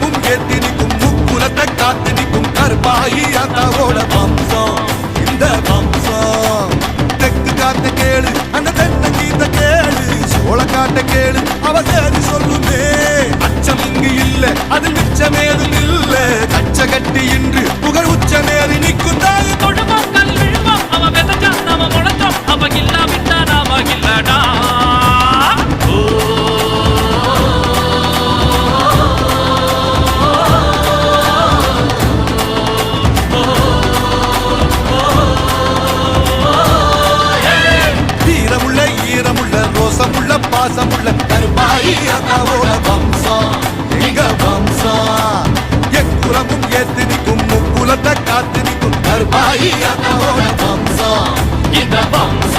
காவும் ஏத்தி நிற்கும் முக்குலத்தை காத்து நிற்கும் கருப்பாயி அத்தாவோட வம்சம் இந்த வம்சம் தெக்கு காத்த கேளு அந்த தென்ன கீத்த கேளு சோழ காட்ட கேளு அவ சேதி சொல்லுமே. அச்சம் இங்கு இல்ல அது மிச்சமேதும் இல்ல. கச்ச கட்டி இன்று புகழ் உச்சமேறி நிற்கும் தாய். தொடுமா கல் விழுமா அவ விதச்சா நாம முழச்சோம் அவ கில்லா நாம கில்லடா விசுவாசமுள்ள கருமாயி அண்ணாவோட வம்சா எங்க வம்சா எக்குலமும் ஏத்து நிற்கும் முக்குலத்தை காத்து நிற்கும் கருமாயி அண்ணாவோட வம்சா இந்த வம்சா